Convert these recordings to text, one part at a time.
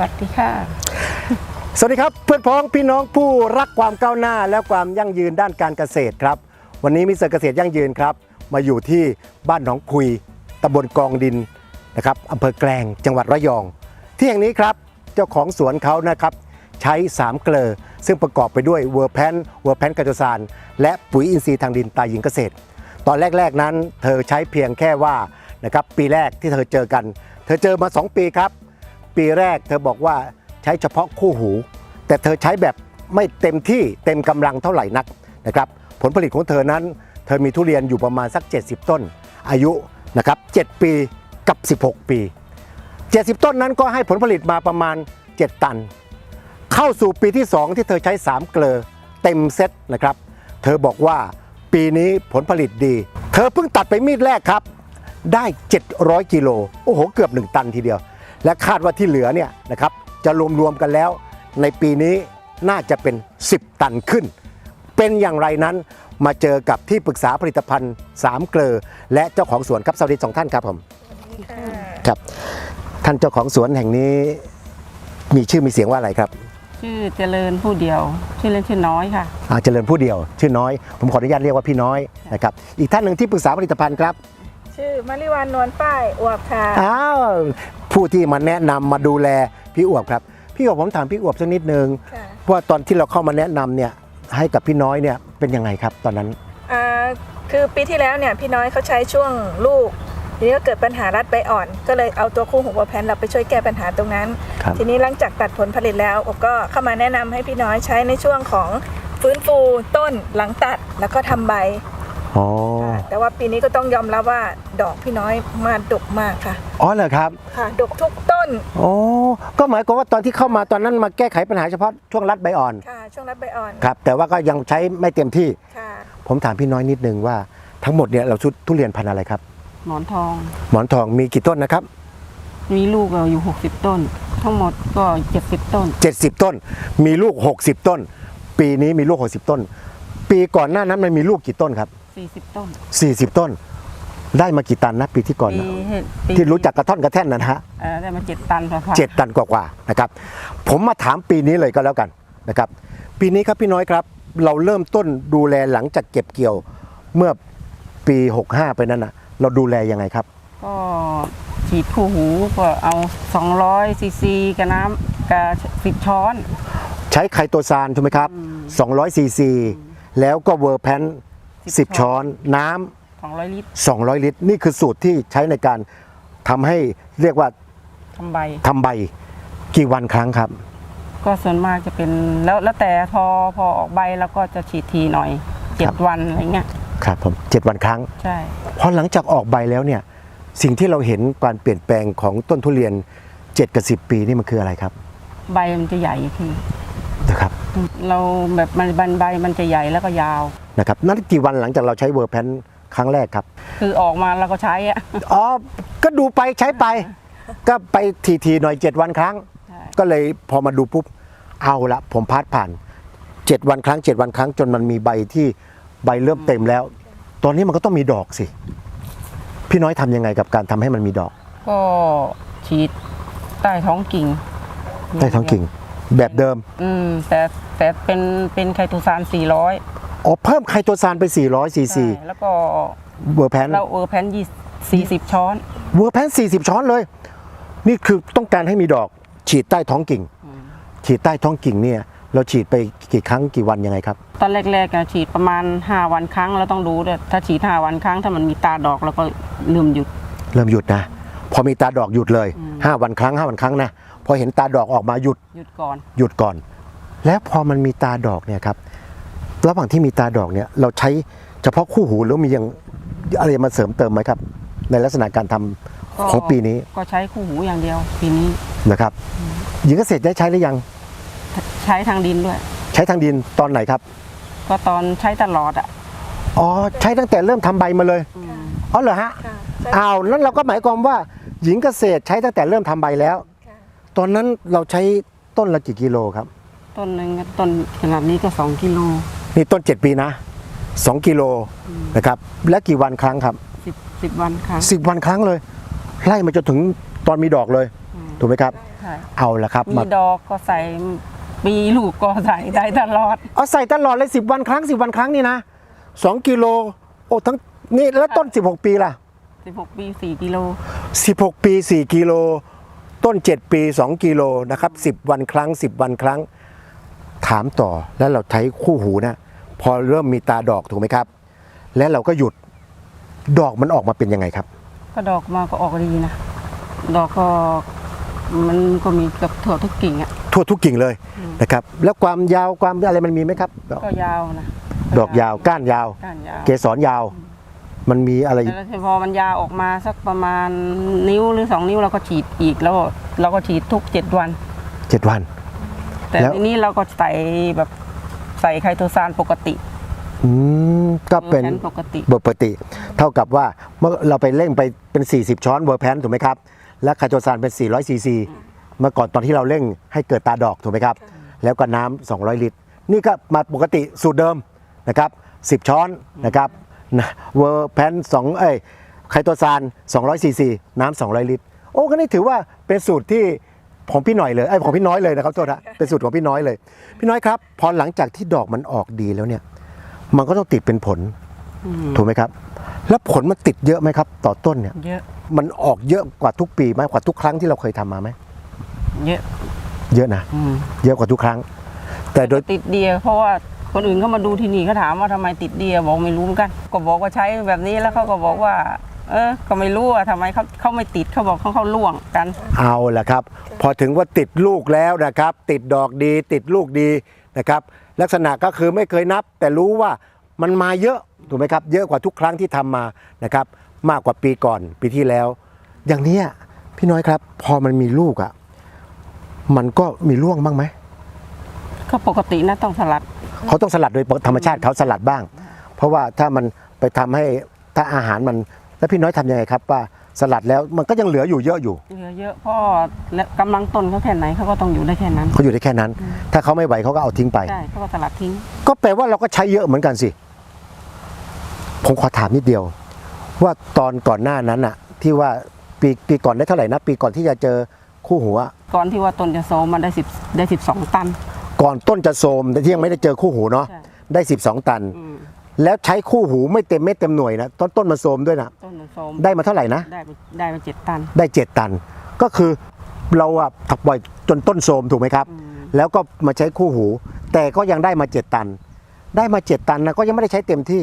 วัสดีค่ะ สวัสดีครับเพื่อนพ้องพี่น้องผู้รักความก้าวหน้าและความยั่งยืนด้านการเกษตรครับ วันนี้มิสเตอร์เกษตรยั่งยืนครับ มาอยู่ที่บ้านหนองคุยตำบลกองดินนะครับอำเภอแกลงจังหวัดระยอง ที่แห่งนี้ครับเจ้าของสวนเขานะครับใช้3เกลอซึ่งประกอบไปด้วยเวอร์แพนเวอร์แพนกัจจสารและปุ๋ยอินทรีย์ทางดินตาหญิงเกษตร ตอนแรก ๆนั้น เธอใช้เพียงแค่ว่านะครับปีแรกที่เธอเจอกัน เธอเจอมา 2 ปีครับ ปีแรกเธอบอกว่าใช้เฉพาะคู่หู แต่เธอใช้แบบไม่เต็มที่เต็มกำลังเท่าไหร่นักนะครับผลผลิตของเธอนั้น เธอมีทุเรียนอยู่ประมาณสัก 70 ต้น อายุนะครับ7ปีกับ 16 ปี 70 ต้นนั้นก็ให้ผลผลิตมาประมาณ 7 ตัน เข้าสู่ปีที่ 2 ที่เธอใช้ 3 เกลอเต็มเซตนะครับ เธอบอกว่าปีนี้ผลผลิตดี เธอเพิ่งตัดไปมีดแรกครับ ได้ 700 กิโล โอ้โห เกือบ 1 ตันทีเดียว และคาดว่าที่เหลือเนี่ยนะครับจะรวมๆกันแล้ว ในปีนี้น่าจะเป็น 10 ตันขึ้น เป็นอย่างไรนั้นมาเจอกับที่ปรึกษาผลิตภัณฑ์ 3 เกลอและเจ้าของสวนครับสวัสดีสองท่านครับผมครับ ท่านเจ้าของสวนแห่งนี้ มีชื่อมีเสียงว่าอะไรครับชื่อเจริญผู้เดียว ชื่อเล่นชื่อน้อยค่ะอาเจริญผู้เดียว ชื่อน้อย ผมขออนุญาตเรียกว่าพี่น้อยนะครับอีกท่านหนึ่งที่ปรึกษาผลิตภัณฑ์ครับ ชื่อมาริวันนวลป้ายอวบค่ะอ้าว ผู้ที่มาแนะนำมาดูแลพี่อวบครับ พี่อวบผมถามพี่อวบสักนิดนึงค่ะว่าตอนที่เราเข้ามาแนะนำเนี่ยให้กับพี่น้อยเนี่ยเป็นยังไงครับตอนนั้น อ่าคือปีที่แล้วเนี่ยพี่น้อยเขาใช้ช่วงลูกทีนี้ก็เกิดปัญหารัดใบอ่อน ก็เลยเอาตัวคู่หูวัวแพนเราไปช่วยแก้ปัญหาตรงนั้น ครับ ทีนี้หลังจากตัดผลผลิตแล้วผมก็เข้ามาแนะนำให้พี่น้อยใช้ในช่วงของฟื้นฟูต้นหลังตัดแล้วก็ทำใบ อ๋อค่ะแต่ว่าปีนี้ก็ต้องยอมรับว่าดอกพี่น้อยมาดกมากค่ะ อ๋อเหรอครับค่ะ ดกทุกต้นโอ้ก็หมายความว่าตอนที่เข้ามาตอนนั้นมาแก้ไขปัญหาเฉพาะช่วงรัดใบอ่อนค่ะ ช่วงรัดใบอ่อนครับแต่ว่าก็ยังใช้ไม่เต็มที่ ค่ะ ผมถามพี่น้อยนิดนึงว่าทั้งหมดเนี่ยเราชุดทุเรียนพันธุ์อะไรครับ หมอนทอง หมอนทองมีกี่ต้นนะครับ มีลูกเราอยู่ 60 ต้น ทั้งหมดก็ 70 ต้น 70 ต้น มีลูก 60 ต้น ปีนี้มีลูก 60 ต้น ปีก่อนหน้านั้นมันมีลูกกี่ต้นครับ40ต้น40 ต้น ได้มากี่ตันนะปีที่ก่อนปีนะเห็ดปีที่รู้จักกระท่อนกระแท่นนะฮะ เอ่อได้มา7ตันค่ะเจ็ดตันกว่าๆนะครับ ผมมาถามปีนี้เลยก็แล้วกันนะครับ ปีนี้ครับพี่น้อยครับ เราเริ่มต้นดูแลหลังจากเก็บเกี่ยวเมื่อปี 65 ไปนั้นนะเราดูแลยังไงครับ ก็ฉีดคู่หูก็เอา200ซีซีกับน้ำกับ10ช้อน ใช้ไคโตซานถูกไหมครับ200ซีซี แล้วก็เวอร์แพน10ช้อนน้ำ200 ลิตร200 ลิตร นี่คือสูตรที่ใช้ในการทำให้เรียกว่าทำใบ ทำใบกี่วันครั้งครับ ก็ส่วนมากจะเป็นแล้วแล้วแต่พอพอออกใบแล้วก็จะฉีดทีหน่อยครับ7วันอะไรเงี้ยครับผมเจ็ดวันครั้ง ใช่ พอหลังจากออกใบแล้วเนี่ย สิ่งที่เราเห็นการเปลี่ยนแปลงของต้นทุเรียน 7 กับ 10 ปีนี่มันคืออะไรครับใบมันจะใหญ่ขึ้นนะครับ เราแบบมันบันใบมันจะใหญ่แล้วก็ยาวนะครับนั่นกี่วันหลังจากเราใช้เวอร์แพนครั้งแรกครับ คือออกมาเราก็ใช้อะอ๋อก็ดูไปใช้ไป ก็ไปทีๆหน่อย7วันครั้งใช่ก็เลยพอมาดูปุ๊บเอาละผมพาดผ่าน7วันครั้ง7วันครั้งจนมันมีใบที่ใบเริ่มเต็มแล้ว ตอนนี้มันก็ต้องมีดอกสิ พี่น้อยทำยังไงกับการทำให้มันมีดอก ก็ฉีดใต้ท้องกิ่งใต้ท้องกิ่ง แบบเดิม อืมแต่แต่เป็นเป็นไคโตซาน400อ๋อเพิ่มไคโตซานไป 400ซีซีใช่แล้วก็เวอร์แพนเราเออร์แพนยี่40ช้อน เวอร์แพน40 ช้อนเลย นี่คือต้องการให้มีดอก ฉีดใต้ท้องกิ่ง ฉีดใต้ท้องกิ่งเนี่ย เราฉีดไปกี่ครั้งกี่วันยังไงครับ ตอนแรกๆอะฉีดประมาณ 5 วันครั้งเราต้องดูด้วยถ้าฉีด 5 วันครั้ง ถ้ามันมีตาดอกเราก็ลืมหยุด เริ่มหยุดนะ พอมีตาดอกหยุดเลย 5 วันครั้ง 5 วันครั้งนะพ อเห็นตาดอกออกมาหยุดหยุดก่อน หยุดก่อน แล้วพอมันมีตาดอกเนี่ยครับระหว่างที่มีตาดอกเนี่ยเราใช้เฉพาะคู่หูหรือมียังอะไรมาเสริมเติมไหมครับ ในลักษณะการทำก็ของปีนี้ก็ใช้คู่หูอย่างเดียวปีนี้นะครับหญิงเกษตรได้ใช้หรือยัง ใช้ทางดินด้วย ใช้ทางดินตอนไหนครับ ก็ตอนใช้ตลอดอะอ๋อใช้ตั้งแต่เริ่มทำใบมาเลยอ๋อเหรอฮะค่ะใช่อ้าวนั้นเราก็หมายความว่าหญิงเกษตรใช้ตั้งแต่เริ่มทำใบแล้วค่ะ ตอนนั้นเราใช้ต้นละกี่กิโลครับ ต้นหนึ่งต้นขนาดนี้ก็2กิโลนี่ต้น 7 ปีนะ 2 กิโลนะครับ และกี่วันครั้งครับ10 10วันครั้ง10 วันครั้งเลย ไล่มาจนถึงตอนมีดอกเลย ถูกไหมครับใช่เอาละครับมีมาดอกก็ใส่มีลูกก็ใส่ได้ตลอด เอาใส่ตลอดเลยสิบวันครั้งสิบวันครั้งนี่นะสองกิโลโอ้ทั้งนี่แล้วต้น 16 ปีล่ะ 16 ปี 4 กิโล16 ปี 4 กิโล ต้น 7 ปี 2 กิโลนะครับ10 วันครั้ง 10 วันครั้ง ถามต่อแล้วเราใช้คู่หูนะ พอเริ่มมีตาดอกถูกไหมครับ แล้วเราก็หยุดดอกมันออกมาเป็นยังไงครับ ก็ดอกมาก็ออกดีนะ ดอกก็มันก็มีเกับถั่วทุกกิ่งอะทั่วทุกกิ่งเลยนะครับ แล้วความยาวความอะไรมันมีไหมครับดอกก็ยาวนะดอกยาวก้านยาว ก้านยาว เกสรยาว มันมีอะไร แล้วพอมันยาวออกมาสักประมาณนิ้วหรือ2นิ้วเราก็ฉีดอีกแล้วเราก็ฉีดทุก7วัน เจ็ดวัน แต่แล้ว ทีนี้เราก็ใส่แบบใส่ไคโตซานปกติอืมก็เป็นแทปกติเบอร์ปกติเท่ากับว่าเมื่อเราไปเร่งไปเป็น 40 ช้อนเวอร์แพนถูกไหมครับ และคาโจซานเป็น 400ซีซีเมื่อก่อนตอนที่เราเร่งให้เกิดตาดอกถูกไหมครับ แล้วก็น้ำ200 ลิตร นี่ก็มาปกติสูตรเดิมนะครับ 10 ช้อนนะครับ นะเวอร์แพน2เอ้ยไคโตซาน200ซีซีน้ำ200 ลิตร โอ้ก็นี่ถือว่าเป็นสูตรที่ของพี่หน่อยเลยไอ้ยของพี่น้อยเลยนะครับโทษนะเป็นสูตรของพี่น้อยเลย พี่น้อยครับ พอหลังจากที่ดอกมันออกดีแล้วเนี่ย มันก็ต้องติดเป็นผลอืมถูกไหมครับ แล้วผลมันติดเยอะไหมครับ ต่อต้นเนี่ยเยอะมันออกเยอะกว่าทุกปีไหมกว่าทุกครั้งที่เราเคยทำมาไหมเยอะเยอะนะอืมเยอะกว่าทุกครั้ง แต่โดยติดเดียเพราะว่า คนอื่นเขามาดูที่นี่เขาถามว่าทำไมติดเดียบอกไม่รู้เหมือนกัน ก็บอกว่าใช้แบบนี้แล้วเขาก็บอกว่า เออก็ไม่รู้ว่าทำไมเขาเขาไม่ติดเขาบอกเขาเขาล่วงกัน เอาละครับ พอถึงว่าติดลูกแล้วนะครับ ติดดอกดีติดลูกดีนะครับ ลักษณะก็คือไม่เคยนับ แต่รู้ว่ามันมาเยอะถูกไหมครับ เยอะกว่าทุกครั้งที่ทำมานะครับ มากกว่าปีก่อนปีที่แล้ว อย่างเนี้ยพี่น้อยครับ พอมันมีลูกอะ่ะมันก็มีร่วงบ้างไหมก็ปกตินะต้องสลัด เขาต้องสลัดโดยธรรมชาติเขาสลัดบ้าง เพราะว่าถ้ามันไปทำให้ถ้าอาหารมันแล้วพี่น้อยทำยังไงครับว่าสลัดแล้วมันก็ยังเหลืออยู่เยอะอยู่เหลือเยอะเพราะและกำลังต้นเขาแค่ไหนเขาก็ต้องอยู่ได้แค่นั้นเขาอยู่ได้แค่นั้น ถ้าเขาไม่ไหวเขาก็เอาทิ้งไปใช่เขาก็สลัดทิ้ง ก็แปลว่าเราก็ใช้เยอะเหมือนกันสิผมขอถามนิดเดียว ว่าตอนก่อนหน้านั้นอะที่ว่าปีปีก่อนได้เท่าไหร่นะปีก่อนที่จะเจอคู่หัว ก่อนที่ว่าต้นจะโซมมันได้สิบได้สิบสองตัน ก่อนต้นจะโทรมแต่ที่ยังไม่ได้เจอคู่หูเนาะใช่ได้ 12 ตัน อืมแล้วใช้คู่หูไม่เต็มเม็ดเต็มหน่วยนะต้นต้นมันโทรมด้วยนะต้นมันโซมได้มาเท่าไหร่นะ ได้ไปได้ไปเจ็ดตัน ได้ 7 ตัน ก็คือเราอะถักปล่อยจนต้นโทรมถูกไหมครับ อืม แล้วก็มาใช้คู่หู แต่ก็ยังได้มา 7 ตัน ได้มา 7 ตันนะก็ยังไม่ได้ใช้เต็มที่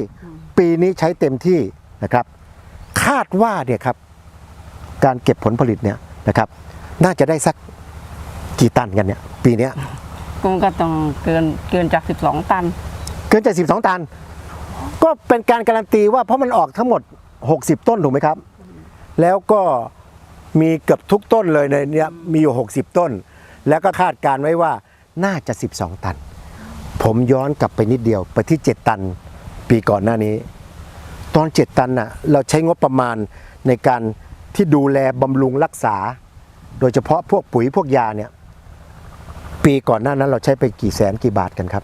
ปีนี้ใช้เต็มที่นะครับ คาดว่าเนี่ยครับ การเก็บผลผลิตเนี่ยนะครับ น่าจะได้สักกี่ตันกันเนี่ย ปีเนี้ย ก็ก็ต้องเกินเกินจากสิบสองตัน เกินจาก 12 ตัน ก็เป็นการการันตีว่าเพราะมันออกทั้งหมด 60 ต้นถูกไหมครับ แล้วก็มีเกือบทุกต้นเลยในเนี้ยมีอยู่ 60 ต้น แล้วก็คาดการไว้ว่าน่าจะ 12 ตัน ผมย้อนกลับไปนิดเดียวไปที่ 7 ตันปีก่อนหน้านี้ ตอน 7 ตันน่ะเราใช้งบประมาณในการที่ดูแลบำรุงรักษา โดยเฉพาะพวกปุ๋ยพวกยาเนี่ย ปีก่อนหน้านั้นเราใช้ไปกี่แสนกี่บาทกันครับ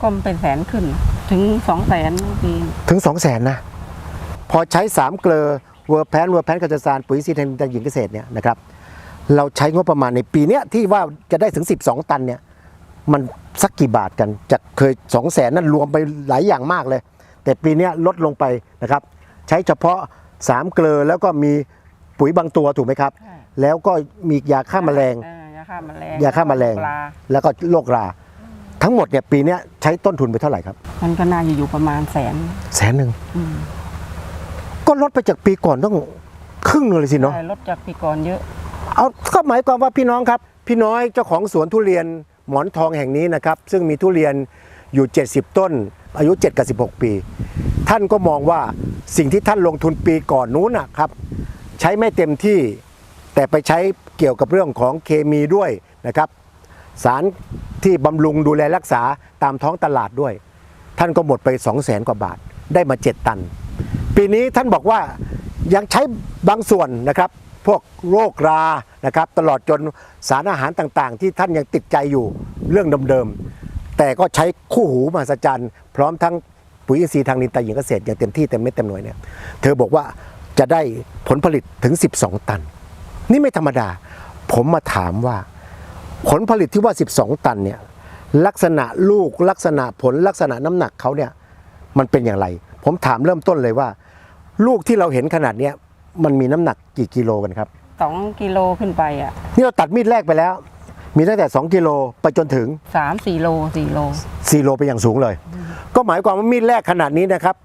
ก็มันเป็นแสนขึ้นถึงสองแสนปีถึง2 0 0แสนนะ พอใช้3เกลอเวอร์แพนเวอร์แพนกัจจารปุ๋ยซีเทนตหญิงเกษตรเนี่ยนะครับเราใช้งบประมาณในปีเนี้ยที่ว่าจะได้ถึง 12 ตันเนี่ยมันสักกี่บาทกันจากเคย2 0 0แสนนั้นรวมไปหลายอย่างมากเลย แต่ปีเนี้ยลดลงไปนะครับ ใช้เฉพาะ 3 เกลอแล้วก็มีปุ๋ยบางตัวถูกไหมครับใช่แล้วก็มียาฆ่าแมลงเออยา ฆ่าแมลงยาฆ่าแมลง ปลาแล้วก็โรครา ทั้งหมดเนี่ยปีเนี้ยใช้ต้นทุนไปเท่าไหร่ครับ มันก็น่าจะอยู่ประมาณแสนแสนหนึ่งอืมก็ลดไปจากปีก่อนต้องครึ่งเลยสิเนาะใช่ลดจากปีก่อนเยอะ เอาก็หมายความว่าพี่น้องครับ พี่น้อยเจ้าของสวนทุเรียนหมอนทองแห่งนี้นะครับ ซึ่งมีทุเรียนอยู่ 70 ต้น อายุ7กับ16 ปี ท่านก็มองว่าสิ่งที่ท่านลงทุนปีก่อนนู้นนะครับ ใช้ไม่เต็มที่แต่ไปใช้ เกี่ยวกับเรื่องของเคมีด้วยนะครับ สารที่บำรุงดูแลรักษาตามท้องตลาดด้วย ท่านก็หมดไป 2 0 0แสนกว่าบาทได้มา 7 ตัน ปีนี้ท่านบอกว่ายังใช้บางส่วนนะครับ พวกโรครานะครับ ตลอดจนสารอาหารต่างๆ ที่ท่านยังติดใจอยู่เรื่องเดิมๆแต่ก็ใช้คู่หูมหัศจรรย์พร้อมทั้งปุ๋ยอินทรีย์ทางดินตาหญิงเกษตรอย่างเต็มที่เต็มเม็ดเต็มหน่วยเนี่ยเธอบอกว่าจะได้ผลผลิตถึง 12 ตัน นี่ไม่ธรรมดา ผมมาถามว่า ผลผลิตที่ว่า 12 ตันเนี่ยลักษณะลูกลักษณะผลลักษณะน้ำหนักเขาเนี่ยมันเป็นอย่างไร ผมถามเริ่มต้นเลยว่า ลูกที่เราเห็นขนาดเนี้ยมันมีน้ำหนักกี่กิโลกันครับ สองกิโลขึ้นไปอะนี่เราตัดมีดแรกไปแล้ว มีตั้งแต่ 2 กิโลไปจนถึง สามสี่โลสี่โล 4 โลไปอย่างสูงเลย ก็หมายความว่ามีดแรกขนาดนี้นะครับ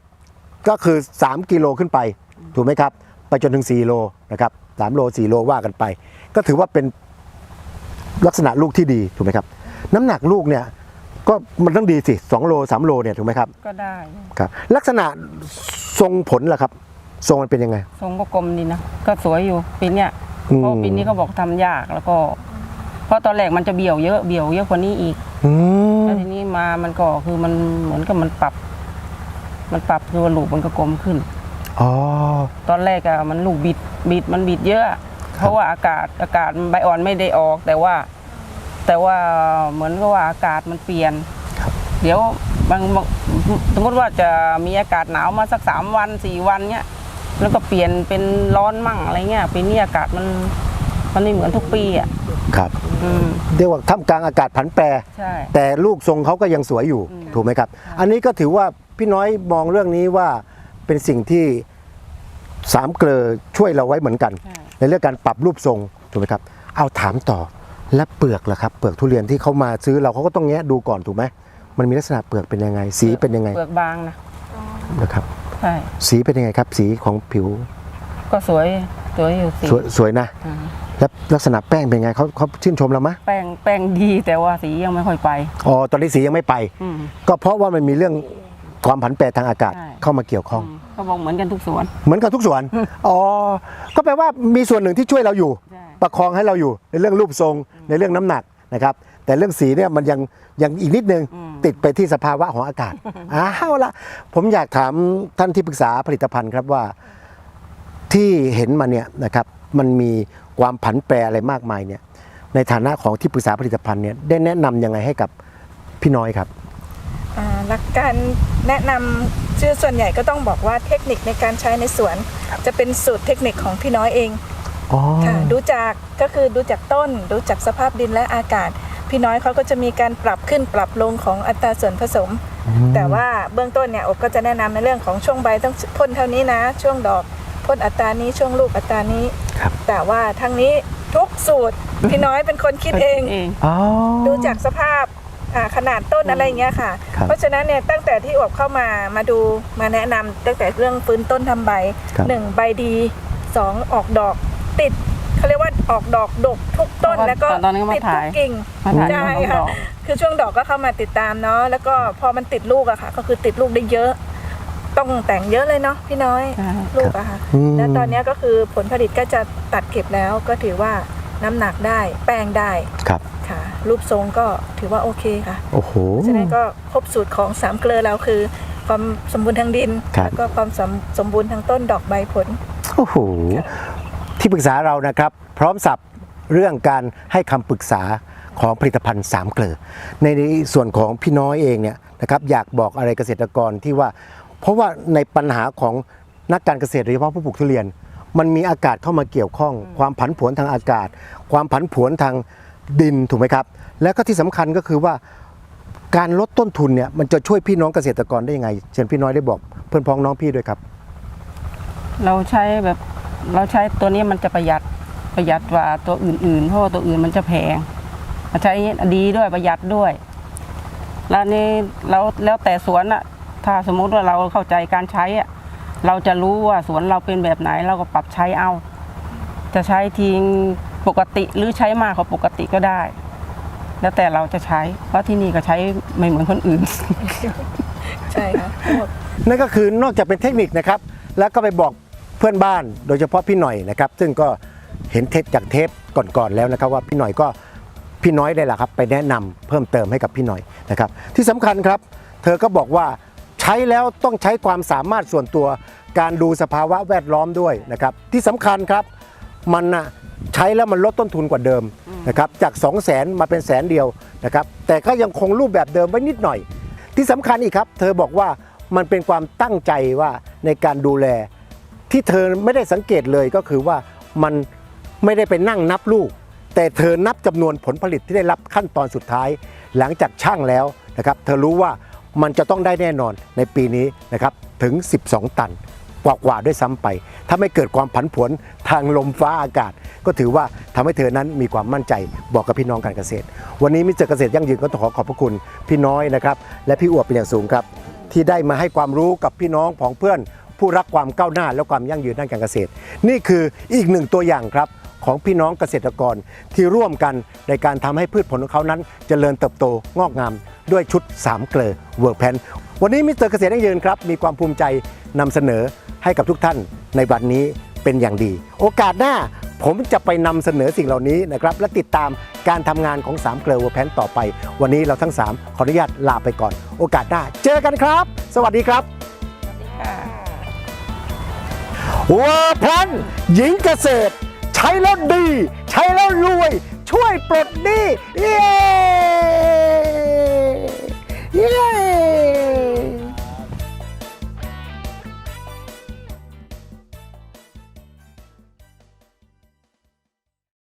ก็คือ 3 กิโลขึ้นไป ถูกไหมครับ ไปจนถึง 4 โลนะครับ3โล 4 โลว่ากันไป ก็ถือว่าเป็นลักษณะลูกที่ดีถูกไหมครับ น้ำหนักลูกเนี่ยก็มันต้องดีสิ2โล3โลเนี่ยถูกไหมครับก็ได้ครับ ลักษณะทรงผลล่ะครับ ทรงมันเป็นยังไง ทรงก็กลมดีนะก็สวยอยู่ปีเนี้ยอืมเพราะปีนี้เขาบอกทำยากแล้วก็ เพราะตอนแรกมันจะเบี่ยวเยอะเบี่ยวเยอะกว่านี้อีกอืมแล้วทีนี้มามันก็คือมันเหมือนกับมันปรับ มันปรับตัวลูกมันก็กลมขึ้นอ๋อตอนแรกอะมันลูกบิดบิดมันบิดเยอะ เพราะว่าอากาศอากาศใบอ่อนไม่ได้ออก แต่ว่า แต่ว่าเหมือนกับว่าอากาศมันเปลี่ยนครับเดี๋ยวบางบางสมมติว่าจะมีอากาศหนาวมาสักสามวันสี่วันเนี้ยแล้วก็เปลี่ยนเป็นร้อนมั่งอะไรเงี้ยปีนี้อากาศมันมันไม่เหมือนทุกปีอะครับอืมเรียกว่าท่ามกลางอากาศผันแปรใช่แต่ลูกทรงเขาก็ยังสวยอยู่อืมถูกไหมครับ อันนี้ก็ถือว่าพี่น้อยมองเรื่องนี้ว่าเป็นสิ่งที่สามเกลอช่วยเราไว้เหมือนกัน ใช่ในเรื่องการปรับรูปทรงถูกไหมครับ เอาถามต่อและเปลือกล่ะครับเปลือกทุเรียนที่เขามาซื้อเราเขาก็ต้องแงะดูก่อนถูกไหมมันมีลักษณะเปลือกเป็นยังไง สีเป็นยังไงเปลือกบางนะนะครับใช่สีเป็นยังไงครับ สีของผิว ก็สวยสวยอยู่สีสวยสวยนะอ่าและลักษณะแป้งเป็นไงเขาเขาชื่นชมเราไหมแป้งแป้งดีแต่ว่าสียังไม่ค่อยไปอ๋อตอนนี้สียังไม่ไปอืมก็เพราะว่ามันมีเรื่องความผันแปรทางอากาศใช่เข้ามาเกี่ยวข้อง เขาบอกเหมือนกันทุกสวน เหมือนกับทุกส่วน อ๋อ ก็แปลว่ามีส่วนหนึ่งที่ช่วยเราอยู่ ใช่ ประคองให้เราอยู่ในเรื่องรูปทรงในเรื่องน้ำหนักนะครับ แต่เรื่องสีเนี่ยมันยังยังอีกนิดนึงอืมติดไปที่สภาวะของอากาศ อ้าวละผมอยากถามท่านที่ปรึกษาผลิตภัณฑ์ครับว่า ที่เห็นมาเนี่ยนะครับมันมีความผันแปรอะไรมากมายเนี่ยในฐานะของที่ปรึกษาผลิตภัณฑ์เนี่ยได้แนะนำยังไงให้กับพี่น้อยครับอ่า หลักการแนะนำชื่อส่วนใหญ่ก็ต้องบอกว่าเทคนิคในการใช้ในสวน จะเป็นสูตรเทคนิคของพี่น้อยเองอ๋อค่ะดูจากก็คือดูจากต้น ดูจากสภาพดินและอากาศ พี่น้อยเขาก็จะมีการปรับขึ้นปรับลงของอัตราส่วนผสมแต่ว่าเบื้องต้นเนี่ยอบก็จะแนะนำในเรื่องของช่วงใบต้องพ่นเท่านี้นะ ช่วงดอกพ่นอัตรานี้ช่วงลูกอัตรานี้ ครับแต่ว่าทั้งนี้ทุกสูตรพี่น้อยเป็นคนคิดเองเองอ๋อ ดูจากสภาพ อ่าขนาดต้นอะไรอย่างเงี้ยค่ะ ครับเพราะฉะนั้นเนี่ยตั้งแต่ที่อวบเข้ามามาดูมาแนะนำตั้งแต่เรื่องฟื้นต้นทำใบครับหนึ่งใบดีสองออกดอก ติดเขาเรียกว่าออกดอกดกทุกต้นเพราะว่าแล้วก็ตอนนั้นก็มาติดทุถ่ากยกิ่งมาถ่ายใช่ของค่ะดอก คือช่วงดอกก็เข้ามาติดตามเนาะแล้วก็พอมันติดลูกอะค่ะ ก็คือติดลูกได้เยอะ ต้องแต่งเยอะเลยเนาะพี่น้อย ใช่ ลูกอะค่ะ อืม แล้วตอนเนี้ยก็คือผลผลิตก็จะตัดเก็บแล้วก็ถือว่าน้ำหนักได้ แป้งได้ ครับค่ะ รูปทรงก็ถือว่าโอเคค่ะโอ้โหฉะนั้นก็ครบสูตรของสามเกลือเราคือ ความสมบูรณ์ทางดินครับแล้วก็ความสมสมบูรณ์ทางต้นดอกใบผลโอ้โหที่ปรึกษาเรานะครับ พร้อมสับเรื่องการให้คำปรึกษาของผลิตภัณฑ์สามเกลือในส่วนของพี่น้อยเองเนี่ยนะครับอยากบอกอะไรเกษตรกรที่ว่า เพราะว่าในปัญหาของนักการเกษตรโดยเฉพาะผู้ปลูกทุเรียน มันมีอากาศเข้ามาเกี่ยวข้อง ความผันผวนทางอากาศ ความผันผวนทาง ดินถูกไหมครับ แล้วก็ที่สำคัญก็คือว่าการลดต้นทุนเนี่ยมันจะช่วยพี่น้องเกษตรกรได้ยังไง เชิญพี่น้อยได้บอกเพื่อนพ้องน้องพี่ด้วยครับ เราใช้แบบเราใช้ตัวนี้มันจะประหยัดประหยัดกว่าตัวอื่นๆ เพราะว่าตัวอื่นมันจะแพงเราใช้ดีด้วยประหยัดด้วย แล้วนี่เราแล้วแต่สวนอะถ้าสมมุติว่าเราเข้าใจการใช้อะเราจะรู้ว่าสวนเราเป็นแบบไหนเราก็ปรับใช้เอา จะใช้ทิ้ง ปกติหรือใช้มากกว่าปกติก็ได้ แล้วแต่เราจะใช้ เพราะที่นี่ก็ใช้ไม่เหมือนคนอื่น ใช่ค่ะนั่นก็คือนอกจากเป็นเทคนิคนะครับ แล้วก็ไปบอกเพื่อนบ้านโดยเฉพาะพี่หน่อยนะครับ ซึ่งก็เห็นเทปจากเทปก่อนๆแล้วนะครับ ว่าพี่หน่อยก็พี่น้อยได้แหละครับ ไปแนะนำเพิ่มเติมให้กับพี่หน่อยนะครับ ที่สำคัญครับ เธอก็บอกว่าใช้แล้วต้องใช้ความสามารถส่วนตัว การดูสภาวะแวดล้อมด้วยนะครับ ที่สำคัญครับมันน่ะ ใช้แล้วมันลดต้นทุนกว่าเดิมนะครับจาก 2 0 0แสนมาเป็นแสนเดียวนะครับแต่ก็ยังคงรูปแบบเดิมไว้นิดหน่อย ที่สำคัญอีกครับ เธอบอกว่ามันเป็นความตั้งใจว่าในการดูแล ที่เธอไม่ได้สังเกตเลยก็คือว่ามันไม่ได้ไปนั่งนับลูก แต่เธอนับจำนวนผลผลิตที่ได้รับขั้นตอนสุดท้าย หลังจากช่างแล้วนะครับเธอรู้ว่ามันจะต้องได้แน่นอนในปีนี้นะครับถึง 12 ตัน กว่าๆด้วยซ้ำไป ถ้าไม่เกิดความผันผวนทางลมฟ้าอากาศ ก็ถือว่าทำให้เธอนั้นมีความมั่นใจบอกกับพี่น้องการเกษตร วันนี้มิเตอร์เกษตรยั่งยืนก็ต้องขอขอบพระคุณพี่น้อยนะครับและพี่อวบเป็นอย่างสูงครับ ที่ได้มาให้ความรู้กับพี่น้องของเพื่อน ผู้รักความก้าวหน้าและความยั่งยืนด้านการเกษตร นี่คืออีกหนึ่งตัวอย่างครับของพี่น้องเกษตรกรที่ร่วมกันในการทำให้พืชผลของเขานั้นจเจริญเติบโตงอกงามด้วยชุด 3 เกลอเวิร์กแพน วันนี้มิสเตอร์เกษตรยั่งยืนครับมีความภูมิใจนำเสนอให้กับทุกท่านในวันนี้เป็นอย่างดี โอกาสหน้าผมจะไปนำเสนอสิ่งเหล่านี้นะครับ และติดตามการทำงานของ3เกลอเวิร์กแพนต่อไป วันนี้เราทั้ง 3 ขออนุญาตลาไปก่อน โอกาสหน้าเจอกันครับ สวัสดีครับค่ะเวอร์แพลนหญิงเกษตร ใช้แล้วดี ใช้แล้วรวย ช่วยปลดหนี้เย้เย้